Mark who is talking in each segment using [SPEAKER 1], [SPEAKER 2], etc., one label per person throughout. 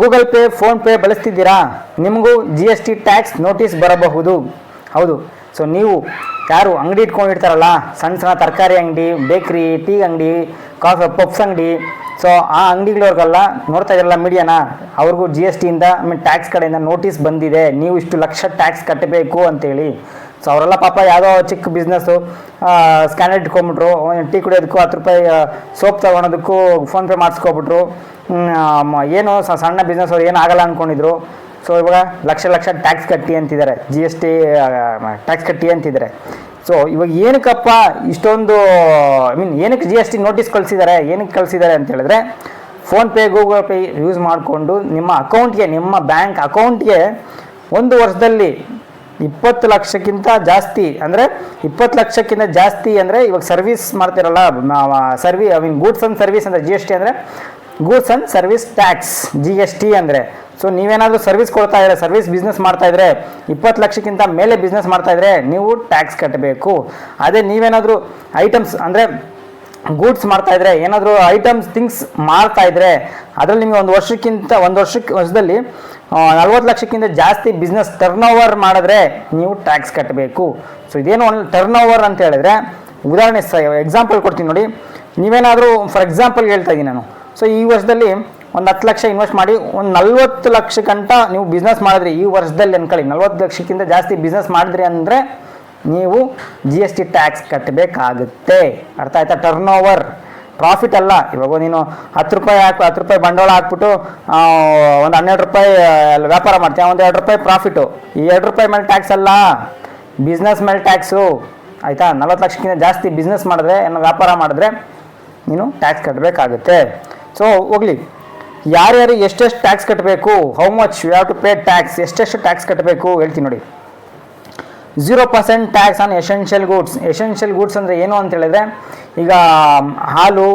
[SPEAKER 1] Google pay, phone pay ಬಳಸ್ತಿದ್ದೀರಾ? ನಿಮಗೂ G S T tax notice ಬರಬಹುದು. ಹೌದು. ಸೊ ನೀವು ಯಾರು ಅಂಗಡಿ ಇಟ್ಕೊಂಡಿರ್ತಾರಲ್ಲ, ಸಣ್ಣ ಸಣ್ಣ ತರಕಾರಿ ಅಂಗಡಿ, ಬೇಕ್ರಿ, ಟೀ ಅಂಗಡಿ, ಕಾಫಿ, ಪಪ್ಸ್ ಅಂಗಡಿ ಸೊ ಆ ಅಂಗಡಿಗಳವ್ರಿಗೆಲ್ಲ ನೋಡ್ತಾ ಇದ್ರಲ್ಲ ಮೀಡಿಯಾನ, ಅವ್ರಿಗೂ ಜಿ ಎಸ್ ಟಿಯಿಂದ ಮೀನ್ ಟ್ಯಾಕ್ಸ್ ಕಡೆಯಿಂದ ನೋಟಿಸ್ ಬಂದಿದೆ. ನೀವು ಇಷ್ಟು ಲಕ್ಷ ಟ್ಯಾಕ್ಸ್ ಕಟ್ಟಬೇಕು ಅಂತೇಳಿ. ಸೊ ಅವರೆಲ್ಲ ಪಾಪ ಯಾವುದೋ ಚಿಕ್ಕ ಬಿಸ್ನೆಸ್ಸು ಸ್ಕ್ಯಾನರ್ ಇಟ್ಕೊಂಬಿಟ್ರು ಟೀ ಕುಡಿಯೋದಕ್ಕೂ ಹತ್ತು ರೂಪಾಯಿ ಸೋಪ್ ತೊಗೊಳೋದಕ್ಕೂ ಫೋನ್ಪೇ ಮಾಡಿಸ್ಕೊಬಿಟ್ರು. ಏನು ಸಣ್ಣ ಬಿಸ್ನೆಸ್ ಅವ್ರು ಏನು ಆಗಲ್ಲ ಅಂದ್ಕೊಂಡಿದ್ರು ಸೊ ಇವಾಗ ಲಕ್ಷ ಲಕ್ಷ ಟ್ಯಾಕ್ಸ್ ಕಟ್ಟಿ ಅಂತಿದ್ದಾರೆ ಜಿ ಎಸ್ ಟಿ ಟ್ಯಾಕ್ಸ್ ಕಟ್ಟಿ ಅಂತಿದ್ದಾರೆ. ಸೊ ಇವಾಗ ಏನಕ್ಕಪ್ಪ ಇಷ್ಟೊಂದು ಐ ಮೀನ್ ಏನಕ್ಕೆ ಜಿ ಎಸ್ ಟಿ ನೋಟಿಸ್ ಕಳಿಸಿದ್ದಾರೆ, ಏನಕ್ಕೆ ಕಳಿಸಿದ್ದಾರೆ ಅಂತ ಹೇಳಿದ್ರೆ ಫೋನ್ಪೇ ಗೂಗಲ್ ಪೇ ಯೂಸ್ ಮಾಡಿಕೊಂಡು ನಿಮ್ಮ ಅಕೌಂಟ್ಗೆ ನಿಮ್ಮ ಬ್ಯಾಂಕ್ ಅಕೌಂಟ್ಗೆ ಒಂದು ವರ್ಷದಲ್ಲಿ ಇಪ್ಪತ್ತು ಲಕ್ಷಕ್ಕಿಂತ ಜಾಸ್ತಿ, ಅಂದರೆ ಇಪ್ಪತ್ತು ಲಕ್ಷಕ್ಕಿಂತ ಜಾಸ್ತಿ ಅಂದರೆ ಇವಾಗ ಸರ್ವಿಸ್ ಮಾಡ್ತಿರಲ್ಲ ಸರ್ವಿ I mean goods and service ಅಂದರೆ ಜಿ ಎಸ್ ಟಿ ಅಂದರೆ goods and service tax G S T ಅಂದರೆ. ಸೊ ನೀವೇನಾದರೂ ಸರ್ವಿಸ್ ಕೊಡ್ತಾ ಇದ್ರೆ ಸರ್ವಿಸ್ ಬಿಸ್ನೆಸ್ ಮಾಡ್ತಾ ಇದ್ರೆ, ಇಪ್ಪತ್ತು ಲಕ್ಷಕ್ಕಿಂತ ಮೇಲೆ ಬಿಸ್ನೆಸ್ ಮಾಡ್ತಾ ಇದ್ರೆ ನೀವು ಟ್ಯಾಕ್ಸ್ ಕಟ್ಟಬೇಕು ಅದೇ ನೀವೇನಾದರೂ ಐಟಮ್ಸ್ ಅಂದರೆ ಗೂಡ್ಸ್ ಮಾಡ್ತಾ ಇದ್ರೆ, ಏನಾದರೂ ಐಟಮ್ಸ್ ಥಿಂಗ್ಸ್ ಮಾಡ್ತಾ ಇದ್ರೆ, ಅದರಲ್ಲಿ ನಿಮಗೆ ಒಂದು ವರ್ಷಕ್ಕಿಂತ, ಒಂದು ವರ್ಷಕ್ಕೆ, ವರ್ಷದಲ್ಲಿ ನಲ್ವತ್ತು ಲಕ್ಷಕ್ಕಿಂತ ಜಾಸ್ತಿ ಬಿಸ್ನೆಸ್ ಟರ್ನ್ ಓವರ್ ಮಾಡಿದ್ರೆ ನೀವು ಟ್ಯಾಕ್ಸ್ ಕಟ್ಟಬೇಕು ಸೊ ಇದೇನು ಒಂದು ಟರ್ನ್ ಓವರ್ ಅಂತ ಹೇಳಿದ್ರೆ, ಉದಾಹರಣೆ ಸ ಎಕ್ಸಾಂಪಲ್ ಕೊಡ್ತೀನಿ ನೋಡಿ. ನೀವೇನಾದರೂ ಫಾರ್ ಎಕ್ಸಾಂಪಲ್ ಹೇಳ್ತಾ ಇದ್ದೀನಿ ನಾನು. ಸೊ ಈ ವರ್ಷದಲ್ಲಿ ಒಂದು ಹತ್ತು ಲಕ್ಷ ಇನ್ವೆಸ್ಟ್ ಮಾಡಿ, ಒಂದು ನಲ್ವತ್ತು ಲಕ್ಷಕ್ಕಂತ ನೀವು ಬಿಸ್ನೆಸ್ ಮಾಡಿದ್ರಿ ಈ ವರ್ಷದಲ್ಲಿ ಅನ್ಕೊಳ್ಳಿ. ನಲ್ವತ್ತು ಲಕ್ಷಕ್ಕಿಂತ ಜಾಸ್ತಿ ಬಿಸ್ನೆಸ್ ಮಾಡಿದ್ರಿ ಅಂದರೆ ನೀವು ಜಿ ಎಸ್ ಟಿ ಟ್ಯಾಕ್ಸ್ ಕಟ್ಟಬೇಕಾಗುತ್ತೆ ಅರ್ಥ ಆಯ್ತಾ? ಟರ್ನ್ ಓವರ್ ಪ್ರಾಫಿಟ್ ಅಲ್ಲ. ಇವಾಗ ನೀನು ಹತ್ತು ರೂಪಾಯಿ ಹಾಕಿ, ಹತ್ತು ರೂಪಾಯಿ ಬಂಡವಾಳ ಹಾಕ್ಬಿಟ್ಟು ಒಂದು ಹನ್ನೆರಡು ರೂಪಾಯಿ ವ್ಯಾಪಾರ ಮಾಡ್ತೀಯ, ಒಂದು ಎರಡು ರೂಪಾಯಿ ಪ್ರಾಫಿಟು ಈ ಎರಡು ರೂಪಾಯಿ ಮೇಲೆ ಟ್ಯಾಕ್ಸ್ ಅಲ್ಲ. ಬಿಸ್ನೆಸ್ ಮೇಲೆ ಟ್ಯಾಕ್ಸು ಆಯಿತಾ? ನಲ್ವತ್ತು ಲಕ್ಷಕ್ಕಿಂತ ಜಾಸ್ತಿ ಬಿಸ್ನೆಸ್ ಮಾಡಿದ್ರೆ ಏನೋ ವ್ಯಾಪಾರ ಮಾಡಿದ್ರೆ, ನೀನು ಟ್ಯಾಕ್ಸ್ ಕಟ್ಟಬೇಕಾಗುತ್ತೆ ಸೊ ಹೋಗ್ಲಿ. ಯಾರ್ಯಾರು ಎಷ್ಟೆಷ್ಟು ಟ್ಯಾಕ್ಸ್ ಕಟ್ಟಬೇಕು how much you have to pay tax ಎಷ್ಟೆಷ್ಟು ಟ್ಯಾಕ್ಸ್ ಕಟ್ಟಬೇಕು ಹೇಳ್ತೀನಿ ನೋಡಿ. Zero percent tax on essential goods essential goods ಅಂದರೆ ಏನು ಅಂತ ಹೇಳಿದ್ರೆ, ಈಗ ಹಾಲು,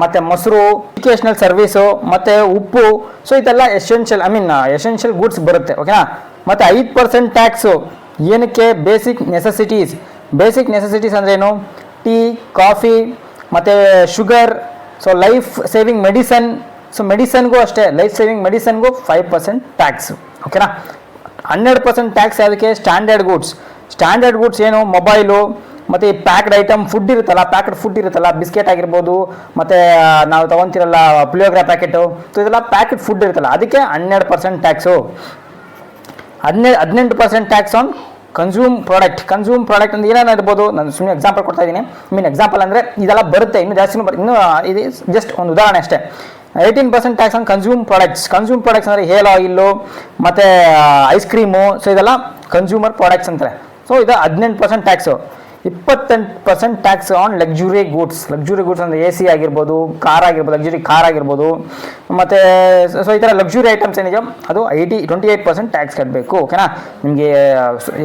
[SPEAKER 1] ಮತ್ತು ಮೊಸರು ಎಜುಕೇಷ್ನಲ್ ಸರ್ವೀಸು ಮತ್ತು ಉಪ್ಪು ಸೊ ಇದೆಲ್ಲ essential I mean essential goods ಬರುತ್ತೆ ಓಕೆನಾ ಮತ್ತು ಐದು ಪರ್ಸೆಂಟ್ ಟ್ಯಾಕ್ಸು ಏನಕ್ಕೆ? ಬೇಸಿಕ್ ನೆಸೆಸಿಟೀಸ್ ಬೇಸಿಕ್ ನೆಸೆಸಿಟೀಸ್ ಅಂದರೆ ಏನು? ಟೀ ಕಾಫಿ ಮತ್ತು sugar so life saving medicine so ಮೆಡಿಸನ್ಗೂ ಅಷ್ಟೇ ಲೈಫ್ ಸೇವಿಂಗ್ ಮೆಡಿಸನ್ಗೂ ಫೈವ್ ಪರ್ಸೆಂಟ್ ಟ್ಯಾಕ್ಸು ಓಕೆನಾ ಹನ್ನೆರಡು ಪರ್ಸೆಂಟ್ ಟ್ಯಾಕ್ಸ್ ಅದಕ್ಕೆ ಸ್ಟ್ಯಾಂಡರ್ಡ್ ಗೂಡ್ಸ್ ಸ್ಟ್ಯಾಂಡರ್ಡ್ ಗೂಡ್ಸ್ ಏನು? ಮೊಬೈಲು, ಮತ್ತು ಈ ಪ್ಯಾಕ್ಡ್ ಐಟಮ್ ಫುಡ್ ಇರುತ್ತಲ್ಲ, ಪ್ಯಾಕ್ಡ್ ಫುಡ್ ಇರುತ್ತಲ್ಲ, ಬಿಸ್ಕೆಟ್ ಆಗಿರ್ಬೋದು, ಮತ್ತು ನಾವು ತೊಗೊತಿರಲ್ಲ ಪುಳಿಯೋಗ್ರಾ ಪ್ಯಾಕೆಟು, ಸೊ ಇದೆಲ್ಲ ಪ್ಯಾಕೆಟ್ ಫುಡ್ ಇರುತ್ತಲ್ಲ, ಅದಕ್ಕೆ ಹನ್ನೆರಡು ಪರ್ಸೆಂಟ್ ಟ್ಯಾಕ್ಸು. ಹದಿನೈದು ಹದಿನೆಂಟು percent tax on consume product. Consume product ಅಂದ್ರೆ ಏನೇನು ಇರ್ಬೋದು ನಾನು ಸುಮ್ಮನೆ ಎಕ್ಸಾಂಪಲ್ ಕೊಡ್ತಾ ಇದ್ದೀನಿ. ಮೀನ್ ಎಕ್ಸಾಂಪಲ್ ಅಂದರೆ ಇದೆಲ್ಲ ಬರುತ್ತೆ, ಇನ್ನೂ ಜಾಸ್ತಿ ಬರುತ್ತೆ ಇನ್ನೂ ಇದು ಜಸ್ಟ್ ಒಂದು ಉದಾಹರಣೆ ಅಷ್ಟೇ. Eighteen percent tax on consume products. Consume products ಅಂದರೆ ಹೇರ್ ಆಯಿಲ್ಲು ಮತ್ತು ಐಸ್ ಕ್ರೀಮು, ಸೊ ಇದೆಲ್ಲ ಕನ್ಸ್ಯೂಮರ್ ಪ್ರಾಡಕ್ಟ್ಸ್ ಅಂತಾರೆ. ಸೊ ಇದು ಹದಿನೆಂಟು ಪರ್ಸೆಂಟ್ ಟ್ಯಾಕ್ಸು ಇಪ್ಪತ್ತೆಂಟು percent tax on luxury goods luxury goods ಅಂದರೆ ಎ ಸಿ ಆಗಿರ್ಬೋದು ಕಾರ್ ಆಗಿರ್ಬೋದು ಲಕ್ಸುರಿ ಕಾರ್ ಆಗಿರ್ಬೋದು. ಮತ್ತು ಸೊ ಈ ಥರ ಲಕ್ಸುರಿ ಐಟಮ್ಸ್ ಏನಿದೆಯೋ, ಅದು it twenty eight percent tax ಕಟ್ಟಬೇಕು ಓಕೆನಾ ನಿಮಗೆ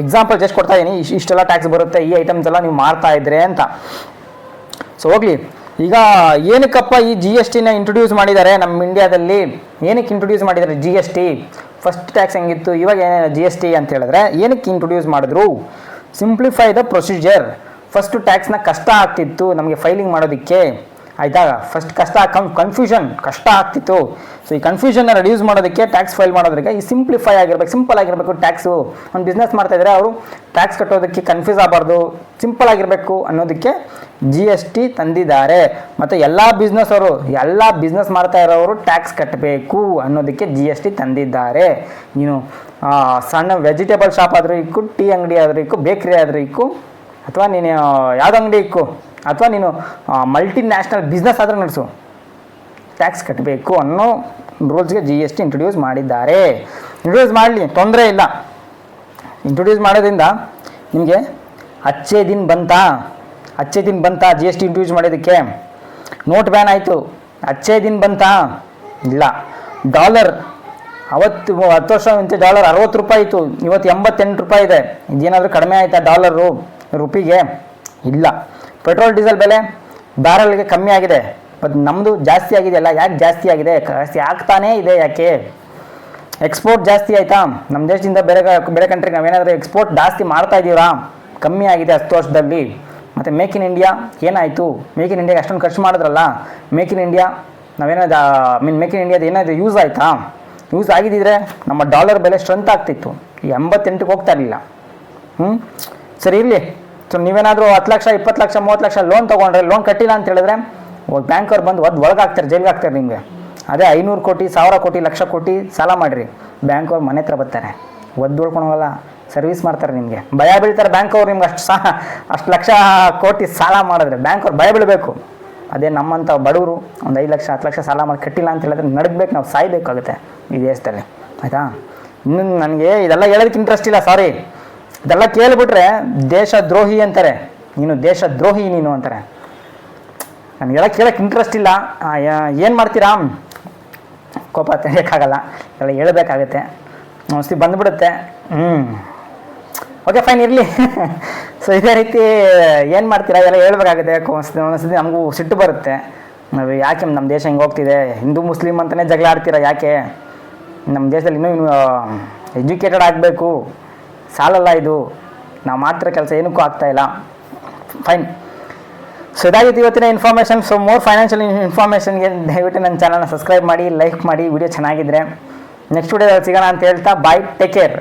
[SPEAKER 1] ಎಕ್ಸಾಂಪಲ್ ಜಸ್ಟ್ ಕೊಡ್ತಾ ಇದ್ದೀನಿ ಇಷ್ಟು ಇಷ್ಟೆಲ್ಲ ಟ್ಯಾಕ್ಸ್ ಬರುತ್ತೆ, ಈ ಐಟಮ್ಸ್ ಎಲ್ಲ ನೀವು ಮಾರ್ತಾ ಇದ್ರೆ ಅಂತ. ಸೊ ಹೋಗ್ಲಿ. ಈಗ ಏನಕ್ಕಪ್ಪ ಈ ಜಿ ಎಸ್ ಟಿನ ಇಂಟ್ರೊಡ್ಯೂಸ್ ಮಾಡಿದ್ದಾರೆ ನಮ್ಮ ಇಂಡಿಯಾದಲ್ಲಿ ಏನಕ್ಕೆ ಇಂಟ್ರೊಡ್ಯೂಸ್ ಮಾಡಿದ್ದಾರೆ G S T first tax ಹೆಂಗಿತ್ತು? ಇವಾಗ ಏನೇನು? ಜಿ ಎಸ್ ಟಿ ಅಂತ ಹೇಳಿದ್ರೆ ಏನಕ್ಕೆ ಇಂಟ್ರೊಡ್ಯೂಸ್ ಮಾಡಿದ್ರು? ಸಿಂಪ್ಲಿಫೈ ದ ಪ್ರೊಸೀಜರ್ ಫಸ್ಟು ಟ್ಯಾಕ್ಸ್ನ ಕಷ್ಟ ಆಗ್ತಿತ್ತು. ನಮಗೆ ಫೈಲಿಂಗ್ ಮಾಡೋದಕ್ಕೆ. ಆಯಿತಾ ಫಸ್ಟ್ ಕಷ್ಟ ಕಮ್ ಕನ್ಫ್ಯೂಷನ್ ಕಷ್ಟ ಆಗ್ತಿತ್ತು. ಸೊ ಈ ಕನ್ಫ್ಯೂಷನ್ನ ರೆಡ್ಯೂಸ್ ಮಾಡೋದಕ್ಕೆ ಟ್ಯಾಕ್ಸ್ ಫೈಲ್ ಮಾಡೋದಕ್ಕೆ ಈ ಸಿಂಪ್ಲಿಫೈ ಆಗಿರ್ಬೇಕು ಸಿಂಪಲ್ ಆಗಿರಬೇಕು ಟ್ಯಾಕ್ಸು ಒಂದು ಬಿಸ್ನೆಸ್ ಮಾಡ್ತಾ ಇದ್ರೆ ಅವರು ಟ್ಯಾಕ್ಸ್ ಕಟ್ಟೋದಕ್ಕೆ ಕನ್ಫ್ಯೂಸ್ ಆಗಬಾರ್ದು. ಸಿಂಪಲ್ ಆಗಿರಬೇಕು ಅನ್ನೋದಕ್ಕೆ ಜಿ ಎಸ್ ಟಿ ತಂದಿದ್ದಾರೆ. ಮತ್ತು ಎಲ್ಲ ಬಿಸ್ನೆಸ್ ಅವರು, ಎಲ್ಲ ಬಿಸ್ನೆಸ್ ಮಾಡ್ತಾ ಇರೋರು ಟ್ಯಾಕ್ಸ್ ಕಟ್ಟಬೇಕು ಅನ್ನೋದಕ್ಕೆ ಜಿ ಎಸ್ ಟಿ ತಂದಿದ್ದಾರೆ. ನೀನು ಸಣ್ಣ ವೆಜಿಟೇಬಲ್ ಶಾಪ್ ಆದರೂ ಇಕ್ಕು ಟೀ ಅಂಗಡಿ ಆದರೂ ಇಕ್ಕು ಬೇಕ್ರಿ ಆದರೂ ಇಕ್ಕು, ಅಥವಾ ನೀನು ಯಾವ್ದು ಅಂಗಡಿ ಇಕ್ಕು? ಅಥವಾ ನೀನು ಮಲ್ಟಿ ನ್ಯಾಷನಲ್ ಬಿಸ್ನೆಸ್ ಆದರೂ ನಡೆಸು. ಟ್ಯಾಕ್ಸ್ ಕಟ್ಟಬೇಕು ಅನ್ನೋ ರೂಲ್ಸ್ಗೆ ಜಿ ಎಸ್ ಟಿ ಇಂಟ್ರೊಡ್ಯೂಸ್ ಮಾಡಿದ್ದಾರೆ. ಇಂಟ್ರೊಡ್ಯೂಸ್ ಮಾಡಲಿ, ತೊಂದರೆ ಇಲ್ಲ. ಇಂಟ್ರೊಡ್ಯೂಸ್ ಮಾಡೋದ್ರಿಂದ ನಿಮಗೆ ಅಚ್ಚೆ ದಿನ ಬಂತಾ? ಅಚ್ಚೆ ದಿನ ಬಂತಾ ಜಿ ಎಸ್ ಟಿ ಇಂಟ್ರೊಡ್ಯೂಸ್ ಮಾಡೋದಕ್ಕೆ ನೋಟ್ ಬ್ಯಾನ್ ಆಯಿತು. ಅಚ್ಚೆ ದಿನ ಬಂತಾ? ಇಲ್ಲ. ಡಾಲರ್ ಅವತ್ತು ಹತ್ತು ವರ್ಷ ಮುಂಚೆ ಡಾಲರ್ ಅರವತ್ತು ರೂಪಾಯಿ ಇತ್ತು. ಇವತ್ತು ಎಂಬತ್ತೆಂಟು ರೂಪಾಯಿ ಇದೆ. ಇದೇನಾದರೂ ಕಡಿಮೆ ಆಯಿತಾ ಡಾಲರು ರುಪಿಗೆ? ಇಲ್ಲ. ಪೆಟ್ರೋಲ್, ಡೀಸೆಲ್ ಬೆಲೆ ಬ್ಯಾರಲ್ಗೆ ಕಮ್ಮಿ ಆಗಿದೆ. ಬಟ್ ನಮ್ಮದು ಜಾಸ್ತಿ ಆಗಿದೆಯಲ್ಲ ಯಾಕೆ ಜಾಸ್ತಿ ಆಗಿದೆ? ಜಾಸ್ತಿ ಆಗ್ತಾನೇ ಇದೆ ಯಾಕೆ? ಎಕ್ಸ್ಪೋರ್ಟ್ ಜಾಸ್ತಿ ಆಯಿತಾ? ನಮ್ಮ ದೇಶದಿಂದ ಬೇರೆ ಬೇರೆ ಕಂಟ್ರಿಗೆ ನಾವೇನಾದರೂ ಎಕ್ಸ್ಪೋರ್ಟ್ ಜಾಸ್ತಿ ಮಾಡ್ತಾ ಇದ್ದೀರಾ? ಕಮ್ಮಿ ಆಗಿದೆ ಹತ್ತು ವರ್ಷದಲ್ಲಿ. ಮತ್ತು ಮೇಕ್ ಇನ್ ಇಂಡಿಯಾ ಏನಾಯಿತು? ಮೇಕ್ ಇನ್ ಇಂಡಿಯಾಗೆ ಅಷ್ಟೊಂದು ಖರ್ಚು ಮಾಡಿದ್ರಲ್ಲ? ಮೇಕ್ ಇನ್ ಇಂಡಿಯಾ ನಾವೇನಾದ್ರು ಮೀನ್ ಮೇಕ್ ಇನ್ ಇಂಡಿಯಾದ ಏನಾದರೂ ಯೂಸ್ ಆಯಿತಾ? ಯೂಸ್ ಆಗಿದ್ದಿದ್ರೆ ನಮ್ಮ ಡಾಲರ್ ಬೆಲೆ ಸ್ಟ್ರೆಂತ್ ಆಗ್ತಿತ್ತು. ಈ ಎಂಬತ್ತೆಂಟಕ್ಕೆ ಹೋಗ್ತಾ ಇರಲಿಲ್ಲ. ಹ್ಞೂ ಸರಿ ಇರಲಿ. ಸೊ ನೀವೇನಾದರೂ ಹತ್ತು ಲಕ್ಷ, ಇಪ್ಪತ್ತು ಲಕ್ಷ, ಮೂವತ್ತು ಲಕ್ಷ ಲೋನ್ ತೊಗೊಂಡ್ರೆ ಲೋನ್ ಕಟ್ಟಿಲ್ಲ ಅಂತ ಹೇಳಿದ್ರೆ ಬ್ಯಾಂಕವ್ರು ಬಂದು ಒದ್ದು ಒಳಗಾಗ್ತಾರೆ ಜೈಲಿಗೆ ಹಾಕ್ತಾರೆ ನಿಮಗೆ. ಅದೇ ಐನೂರು ಕೋಟಿ, ಸಾವಿರ ಕೋಟಿ, ಲಕ್ಷ ಕೋಟಿ ಸಾಲ ಮಾಡಿರಿ. ಬ್ಯಾಂಕವ್ರು ಮನೆ ಹತ್ರ ಬರ್ತಾರೆ. ಒದ್ದು ಉಳ್ಕೊಳಲ್ಲ ಸರ್ವಿಸ್ ಮಾಡ್ತಾರೆ ನಿಮಗೆ. ಭಯ ಬೀಳ್ತಾರೆ ಬ್ಯಾಂಕವ್ರು ನಿಮ್ಗೆ ಅಷ್ಟು ಸಹ ಅಷ್ಟು ಲಕ್ಷ ಕೋಟಿ ಸಾಲ ಮಾಡಿದ್ರೆ. ಬ್ಯಾಂಕವ್ರು ಭಯ ಬೀಳಬೇಕು. ಅದೇ ನಮ್ಮಂಥ ಬಡವರು ಒಂದು ಐದು ಲಕ್ಷ, ಹತ್ತು ಲಕ್ಷ ಸಾಲ ಮಾಡಿ ಕಟ್ಟಿಲ್ಲ ಅಂತ ಹೇಳಿದ್ರೆ ನಡ್ಬೇಕು, ನಾವು ಸಾಯ್ಬೇಕಾಗುತ್ತೆ ಈ ದೇಶದಲ್ಲಿ. ಆಯಿತಾ? ಇನ್ನು ನನಗೆ ಇದೆಲ್ಲ ಹೇಳೋದಕ್ಕೆ ಇಂಟ್ರೆಸ್ಟ್ ಇಲ್ಲ ಸಾರಿ ಇದೆಲ್ಲ ಕೇಳಿಬಿಟ್ರೆ ದೇಶ ದ್ರೋಹಿ ಅಂತಾರೆ. ನೀನು ದೇಶ ದ್ರೋಹಿ ನೀನು ಅಂತಾರೆ. ನನಗೆಲ್ಲ ಕೇಳಕ್ಕೆ ಇಂಟ್ರೆಸ್ಟ್ ಇಲ್ಲ. ಏನು ಮಾಡ್ತೀರಾ? ಕೋಪ ತೆಗಿಯೋಕ್ಕಾಗಲ್ಲ. ಎಲ್ಲ ಹೇಳಬೇಕಾಗತ್ತೆ. ಮೋಸ್ತಿ ಬಂದುಬಿಡುತ್ತೆ. ಹ್ಞೂ ಓಕೆ ಫೈನ್ ಇರಲಿ. ಸೊ ಇದೇ ರೀತಿ ಏನು ಮಾಡ್ತೀರಾ? ಎಲ್ಲ ಹೇಳ್ಬೇಕಾಗುತ್ತೆ. ಒಂದ್ಸತಿ ನಮಗೂ ಸಿಟ್ಟು ಬರುತ್ತೆ. ನಾವು ಯಾಕೆ ನಮ್ಮ ದೇಶ ಹಿಂಗೆ ಹೋಗ್ತಿದೆ? ಹಿಂದೂ, ಮುಸ್ಲಿಂ ಅಂತಲೇ ಜಗಳ ಆಡ್ತೀರಾ ಯಾಕೆ? ನಮ್ಮ ದೇಶದಲ್ಲಿ ಇನ್ನೂ ಎಜುಕೇಟೆಡ್ ಆಗಬೇಕು. ಸಾಲಲ್ಲ ಇದು. ನಾವು ಮಾತ್ರ ಕೆಲಸ ಏನಕ್ಕೂ ಆಗ್ತಾಯಿಲ್ಲ ಫೈನ್ ಸೊ ಇದಾಗಿತ್ತು ಇವತ್ತಿನ ಇನ್ಫಾರ್ಮೇಷನ್ ಸೊ ಮೋರ್ ಫೈನಾನ್ಷಿಯಲ್ ಇನ್ಫಾರ್ಮೇಷನ್ಗೆ ದಯವಿಟ್ಟು ನನ್ನ ಚಾನಲ್ನ ಸಬ್ಸ್ಕ್ರೈಬ್ ಮಾಡಿ ಲೈಕ್ ಮಾಡಿ. ವಿಡಿಯೋ ಚೆನ್ನಾಗಿದ್ರೆ. ನೆಕ್ಸ್ಟ್ ವಿಡಿಯೋದಲ್ಲಿ ಸಿಗೋಣ ಅಂತ ಹೇಳ್ತಾ ಬಾಯ್ ಟೇಕ್ ಕೇರ್